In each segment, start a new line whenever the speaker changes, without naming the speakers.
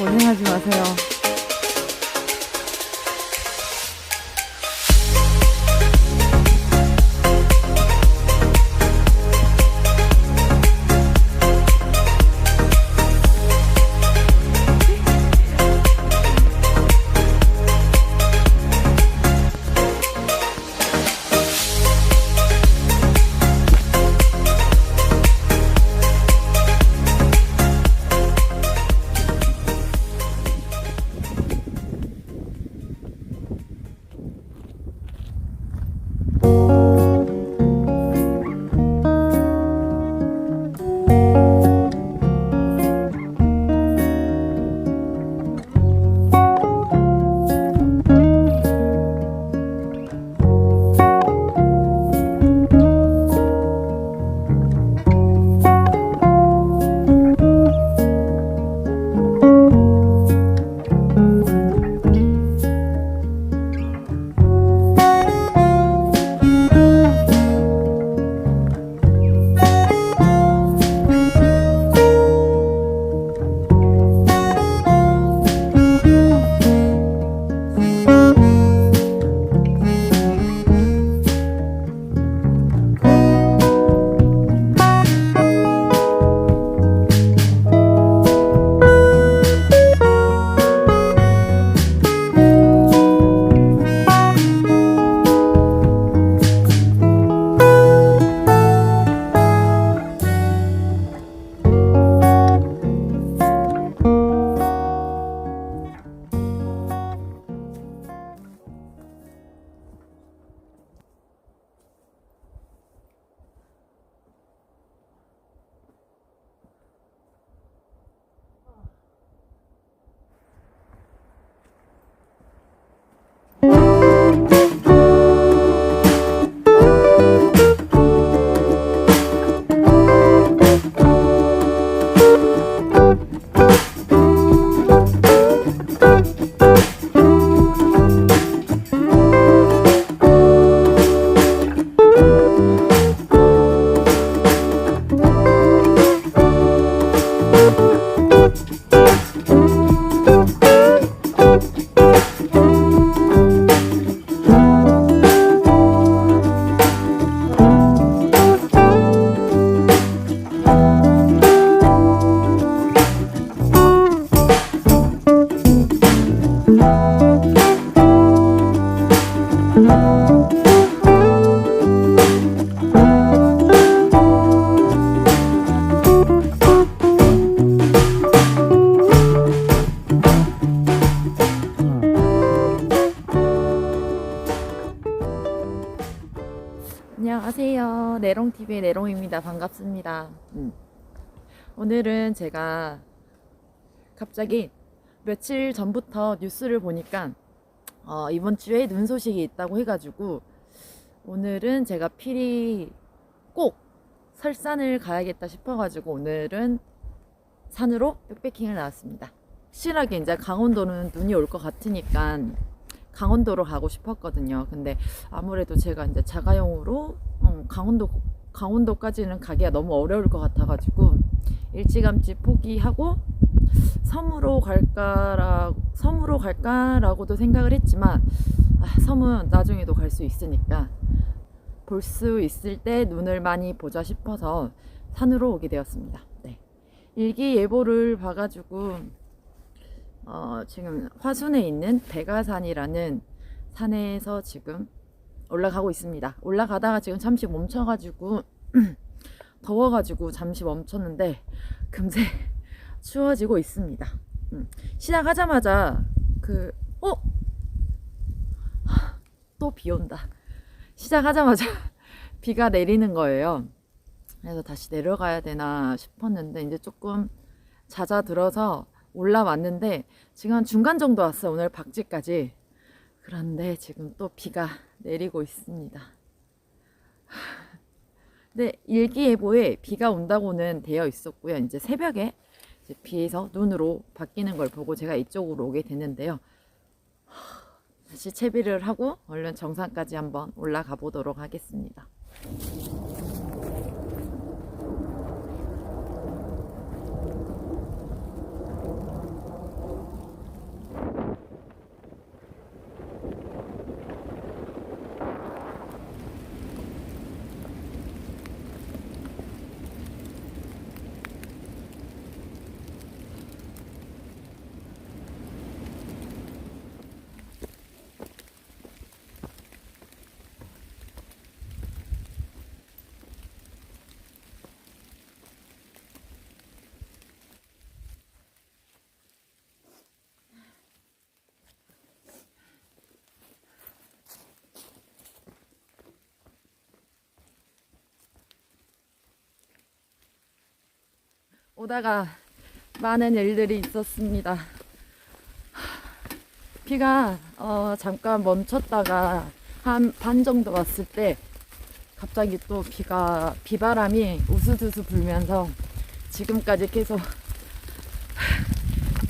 고생하지 마세요. 반갑습니다. 음. 오늘은 제가 갑자기 며칠 전부터 뉴스를 보니까 어, 이번 주에 눈 소식이 있다고 해가지고 오늘은 제가 필히 꼭 설산을 가야겠다 싶어가지고 오늘은 산으로 백패킹을 나왔습니다. 확실하게 이제 강원도는 눈이 올 것 같으니까 강원도로 가고 싶었거든요. 근데 아무래도 제가 이제 자가용으로 음, 강원도 강원도까지는 가기가 너무 어려울 것 같아가지고 일찌감치 포기하고 섬으로 갈까라 섬으로 갈까라고도 생각을 했지만 아, 섬은 나중에도 갈 수 있으니까 볼 수 있을 때 눈을 많이 보자 싶어서 산으로 오게 되었습니다. 네. 일기예보를 봐가지고 어, 지금 화순에 있는 대가산이라는 산에서 지금 올라가고 있습니다. 올라가다가 지금 잠시 멈춰가지고 더워가지고 잠시 멈췄는데 금세 추워지고 있습니다. 음, 시작하자마자 그 어? 또 비 온다. 시작하자마자 비가 내리는 거예요. 그래서 다시 내려가야 되나 싶었는데 이제 조금 잦아들어서 올라왔는데 지금 한 중간 정도 왔어요. 오늘 박지까지. 그런데 지금 또 비가 내리고 있습니다. 네, 일기예보에 비가 온다고는 되어 있었고요. 이제 새벽에 이제 비에서 눈으로 바뀌는 걸 보고 제가 이쪽으로 오게 됐는데요. 다시 채비를 하고 얼른 정상까지 한번 올라가 보도록 하겠습니다. 오다가 많은 일들이 있었습니다. 비가 어, 잠깐 멈췄다가 한 반 정도 왔을 때 갑자기 또 비가 비바람이 우수두수 불면서 지금까지 계속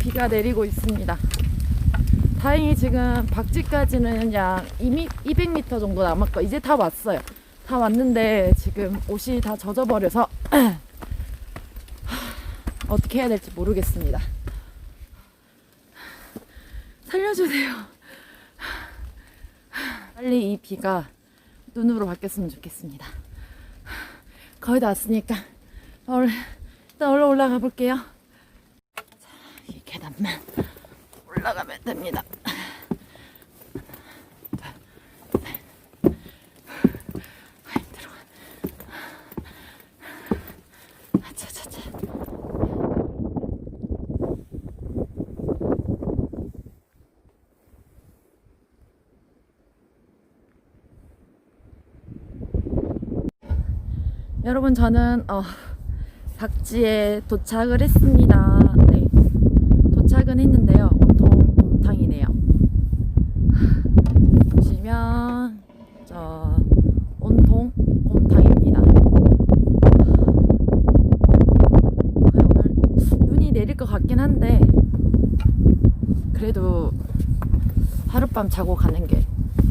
비가 내리고 있습니다. 다행히 지금 박지까지는 약 200m 정도 남았고 이제 다 왔어요. 다 왔는데 지금 옷이 다 젖어버려서 어떻게 해야 될지 모르겠습니다. 살려주세요. 빨리 이 비가 눈으로 바뀌었으면 좋겠습니다. 거의 다 왔으니까 얼른, 일단 얼른 올라가 볼게요. 자, 이 계단만 올라가면 됩니다. 힘들어. 아차차차. 여러분 저는 어, 박지에 도착을 했습니다. 네. 도착은 했는데요. 온통 곰탕이네요. 보시면 저 온통 곰탕입니다. 오늘 눈이 내릴 것 같긴 한데 그래도 하룻밤 자고 가는 게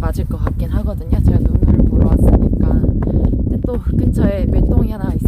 맞을 것 같긴 하거든요. 제가 눈을 보러 왔으니까. 근데 또 근처에 하나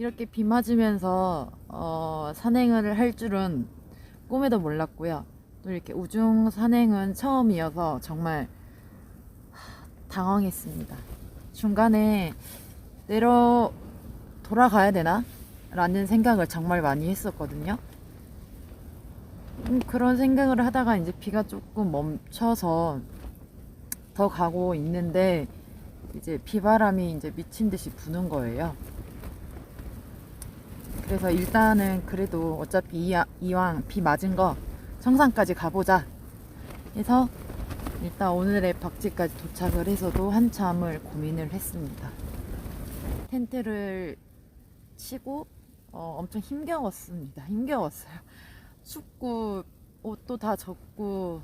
이렇게 비 맞으면서 어, 산행을 할 줄은 꿈에도 몰랐고요. 또 이렇게 우중 산행은 처음이어서 정말 하, 당황했습니다. 중간에 내려 돌아가야 되나? 라는 생각을 정말 많이 했었거든요. 음, 그런 생각을 하다가 이제 비가 조금 멈춰서 더 가고 있는데 이제 비바람이 이제 미친 듯이 부는 거예요. 그래서 일단은 그래도 어차피 이야- 이왕 비 맞은 거 청산까지 가보자 해서 일단 오늘의 박지까지 도착을 해서도 한참을 고민을 했습니다. 텐트를 치고 어, 엄청 힘겨웠습니다. 힘겨웠어요. 춥고 옷도 다 젖고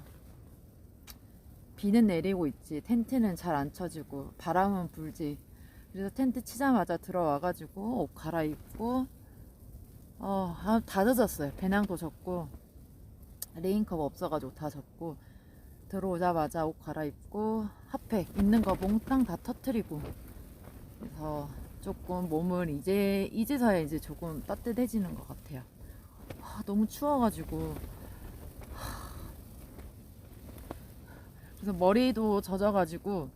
비는 내리고 있지 텐트는 잘 안 쳐지고 바람은 불지 그래서 텐트 치자마자 들어와가지고 옷 갈아입고 어, 아, 다 젖었어요. 배낭도 젖고 레인컵 없어가지고 다 젖고 들어오자마자 옷 갈아입고 핫팩 있는 거 몽땅 다 터트리고 그래서 조금 몸을 이제 이제서야 이제 조금 따뜻해지는 것 같아요. 아, 너무 추워가지고 하. 그래서 머리도 젖어가지고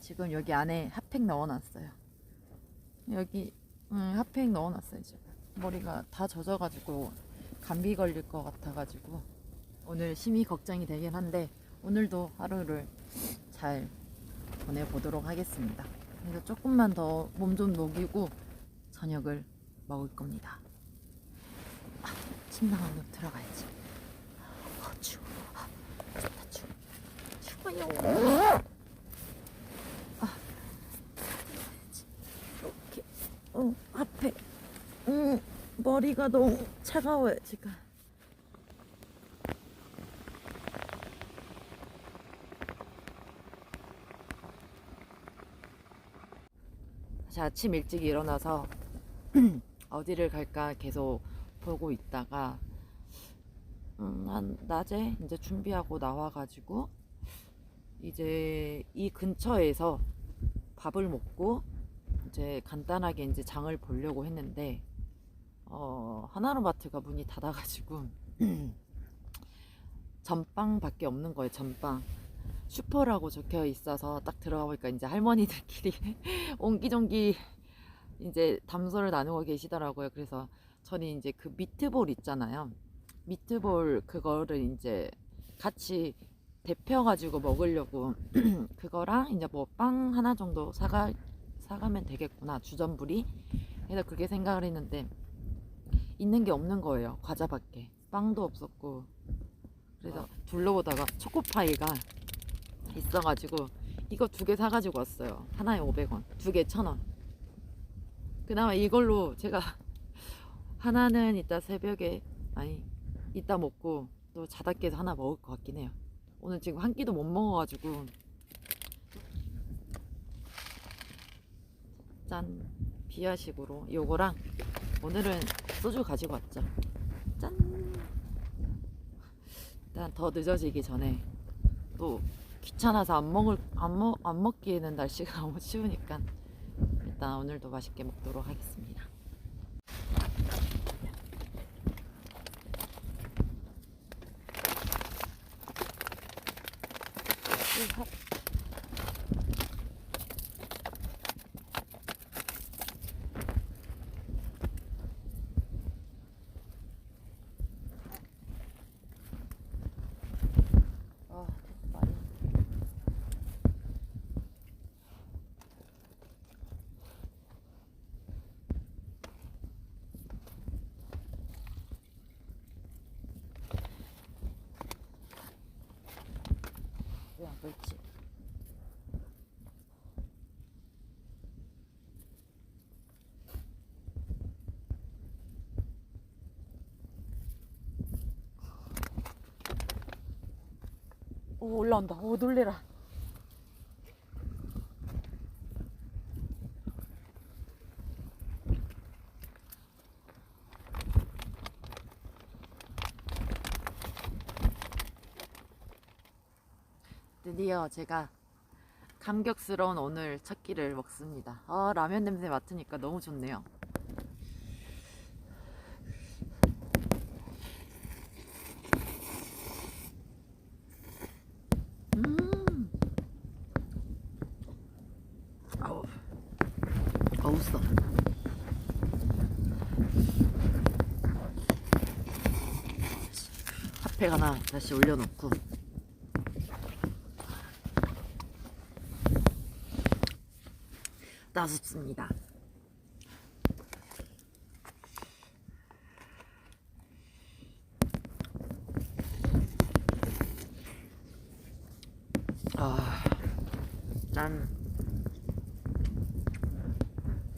지금 여기 안에 핫팩 넣어놨어요. 여기 응, 핫팩 넣어놨어요 지금. 머리가 다 젖어가지고 감기 걸릴 것 같아가지고 오늘 심히 걱정이 되긴 한데 오늘도 하루를 잘 보내보도록 하겠습니다. 그래서 조금만 더 몸 좀 녹이고 저녁을 먹을 겁니다. 아, 침낭 들어가야지. 아, 추워. 아, 추워. 추워요. 아, 이렇게. 어, 앞에. 음, 머리가 너무 차가워요, 지금. 아침 일찍 일어나서 어디를 갈까 계속 보고 있다가 음, 한 낮에 이제 준비하고 나와가지고 이제 이 근처에서 밥을 먹고 이제 간단하게 이제 장을 보려고 했는데 어, 하나로마트가 문이 닫아가지고 전빵밖에 없는 거예요. 전빵. 슈퍼라고 적혀 있어서 딱 들어가 보니까 이제 할머니들끼리 옹기종기 이제 담소를 나누고 계시더라고요. 그래서 저는 이제 그 미트볼 있잖아요. 미트볼 그거를 이제 같이 데펴가지고 먹으려고 그거랑 이제 뭐 빵 하나 정도 사가 사가면 되겠구나 주전부리 그래서 그렇게 생각을 했는데 있는 게 없는 거예요 과자밖에. 빵도 없었고. 그래서 둘러보다가 초코파이가 있어가지고 이거 두 개 사가지고 왔어요. 하나에 500원 두 개 1000원. 그나마 이걸로 제가 하나는 이따 새벽에 아니 이따 먹고 또 자다 깨서 하나 먹을 것 같긴 해요. 오늘 지금 한 끼도 못 먹어가지고. 짠. 비아식으로 요거랑 오늘은 소주 가지고 왔죠. 짠! 일단 더 늦어지기 전에 또 귀찮아서 안 먹을 안, 먹, 안 먹기에는 날씨가 너무 추우니까 일단 오늘도 맛있게 먹도록 하겠습니다. 으합. 아, 많이. 왜안 걸지? 오 올라온다. 오 놀래라. 드디어 제가 감격스러운 오늘 첫 끼를 먹습니다. 아, 라면 냄새 맡으니까 너무 좋네요. 음. 아우. 써. 핫팩 하나 다시 올려놓고. 따숩습니다. 아, 짠.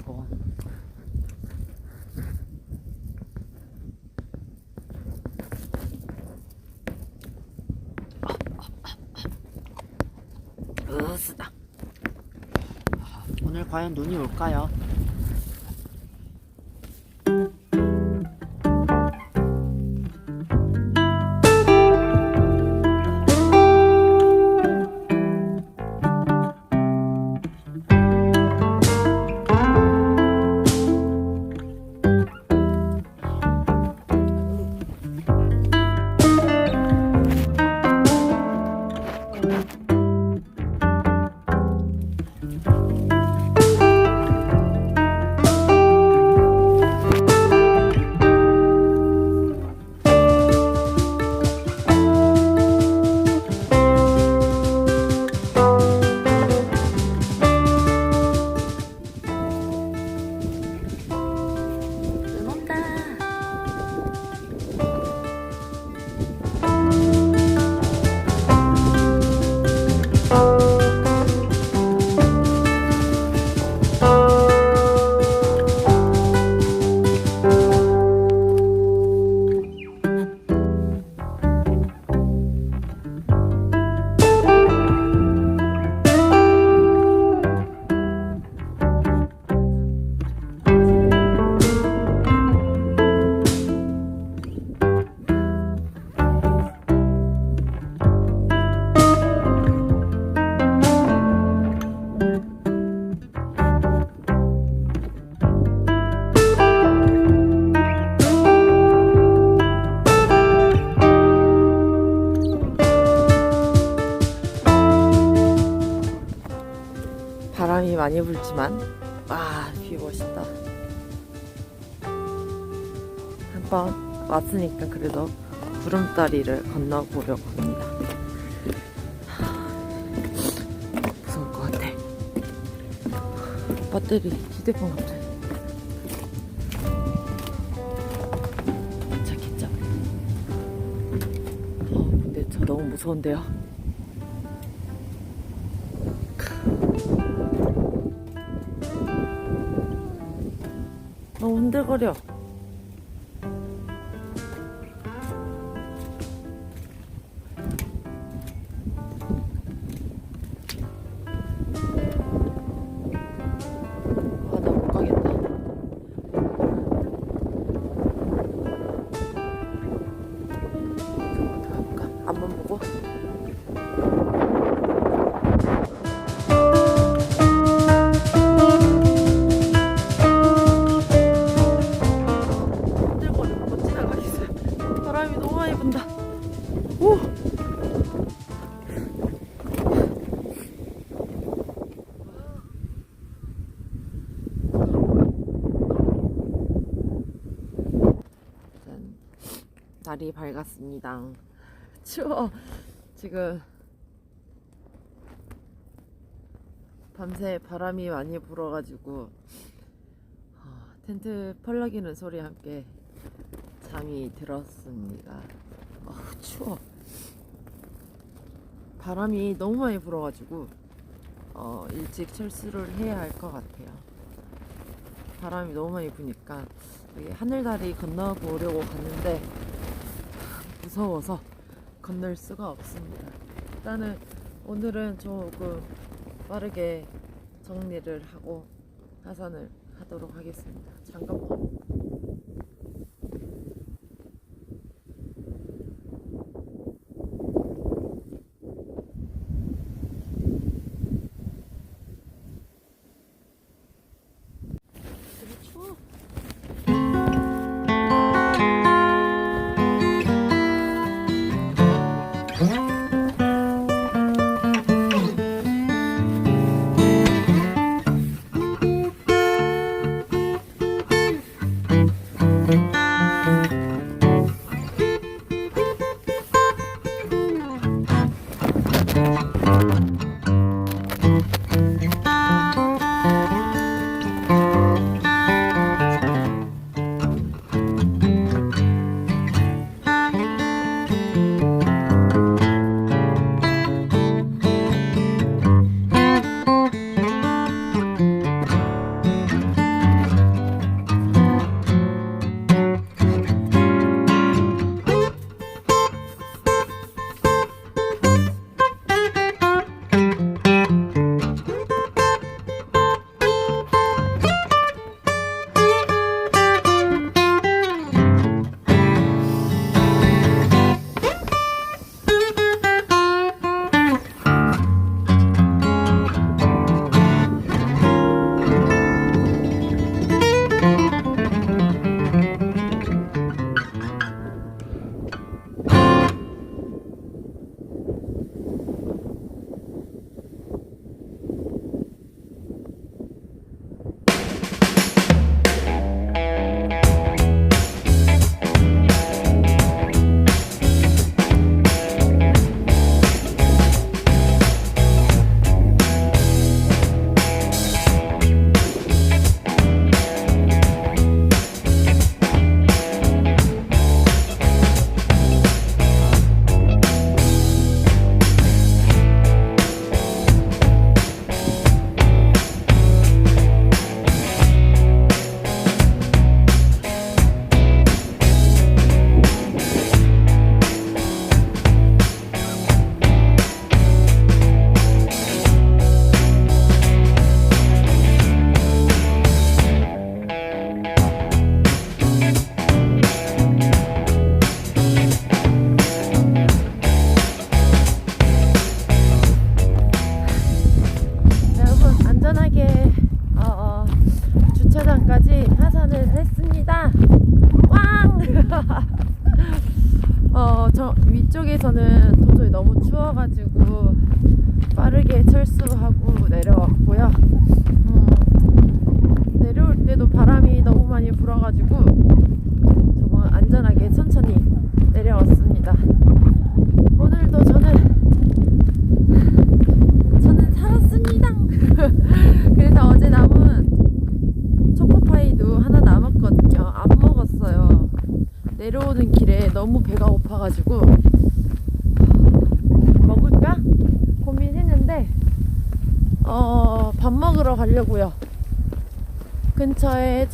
어. 으쓰다. 오늘 과연 눈이 올까요? 많이 불지만 와비 멋있다. 한번 왔으니까 그래도 구름다리를 건너보려고 합니다. 하, 무서울 것 같아. 배터리 휴대폰 갑자기. 도착했죠? 어 근데 저 너무 무서운데요 흔들거려. 날이 밝았습니다. 추워. 지금 밤새 바람이 많이 불어가지고 어, 텐트 펄럭이는 소리와 함께 잠이 들었습니다. 어우, 추워. 바람이 너무 많이 불어가지고 어, 일찍 철수를 해야 할 것 같아요. 바람이 너무 많이 부니까 하늘다리 건너보려고 갔는데 무서워서 건널 수가 없습니다. 일단은 오늘은 조금 빠르게 정리를 하고 하산을 하도록 하겠습니다. 잠깐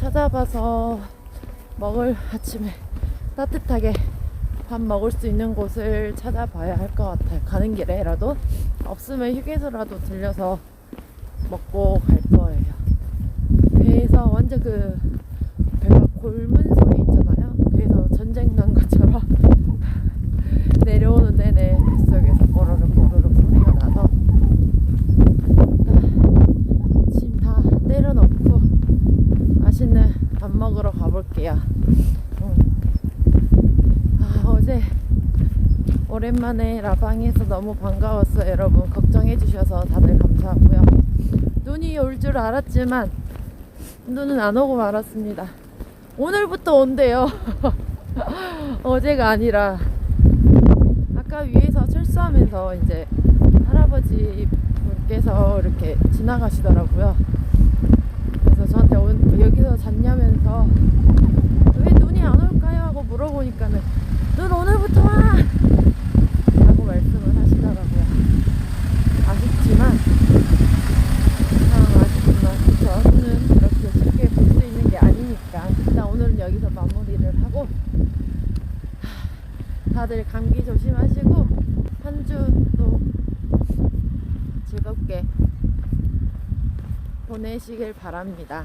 찾아봐서 먹을 아침에 따뜻하게 밥 먹을 수 있는 곳을 찾아봐야 할 것 같아요. 가는 길에라도 없으면 휴게소라도 들려서 먹고 갈 거예요. 배에서 완전 그 배가 골문 소리 있잖아요. 그래서 전쟁 난 것처럼 내려오는 내내 뱃속에서 꼬르륵 꼬르륵 소리가 나서 짐 다 때려놓고 맛있는 밥 먹으러 가볼게요. 음. 아, 어제 오랜만에 라방에서 너무 반가웠어요, 여러분. 걱정해 주셔서 다들 감사하고요. 눈이 올 줄 알았지만 눈은 안 오고 말았습니다. 오늘부터 온대요. 어제가 아니라 아까 위에서 철수하면서 이제 할아버지 분께서 이렇게 지나가시더라고요. 여기서 잤냐면서 왜 눈이 안 올까요? 하고 물어보니까는 눈 오늘부터 와! 라고 말씀을 하시더라고요. 아쉽지만 참 아쉽지만 저는 그렇게 쉽게 볼 수 있는 게 아니니까 일단 오늘은 여기서 마무리를 하고 다들 감기 조심하시고 한주또 즐겁게 보내시길 바랍니다.